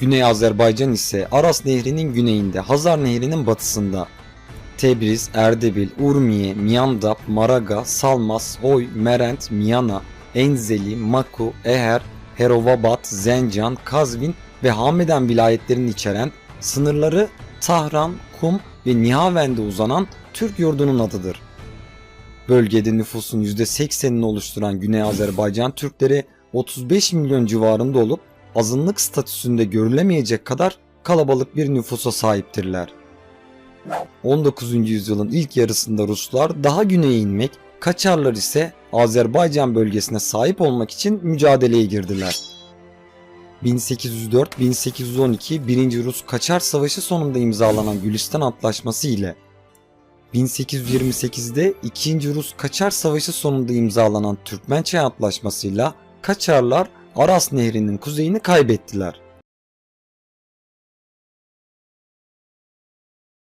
Güney Azerbaycan ise Aras Nehri'nin güneyinde, Hazar Nehri'nin batısında. Tebriz, Erdebil, Urmiye, Miyandap, Maraga, Salmas, Hoy, Merent, Miyana, Enzeli, Maku, Eher, Herovabat, Zencan, Kazvin ve Hameden vilayetlerini içeren sınırları Tahran, Kum ve Nihavend'e uzanan Türk yurdunun adıdır. Bölgede nüfusun %80'ini oluşturan Güney Azerbaycan Türkleri 35 milyon civarında olup azınlık statüsünde görülemeyecek kadar kalabalık bir nüfusa sahiptirler. 19. yüzyılın ilk yarısında Ruslar daha güneye inmek, Kaçarlar ise Azerbaycan bölgesine sahip olmak için mücadeleye girdiler. 1804-1812 1. Rus Kaçar Savaşı sonunda imzalanan Gülistan Antlaşması ile 1828'de 2. Rus Kaçar Savaşı sonunda imzalanan Türkmençay Antlaşması'yla Kaçarlar Aras Nehri'nin kuzeyini kaybettiler.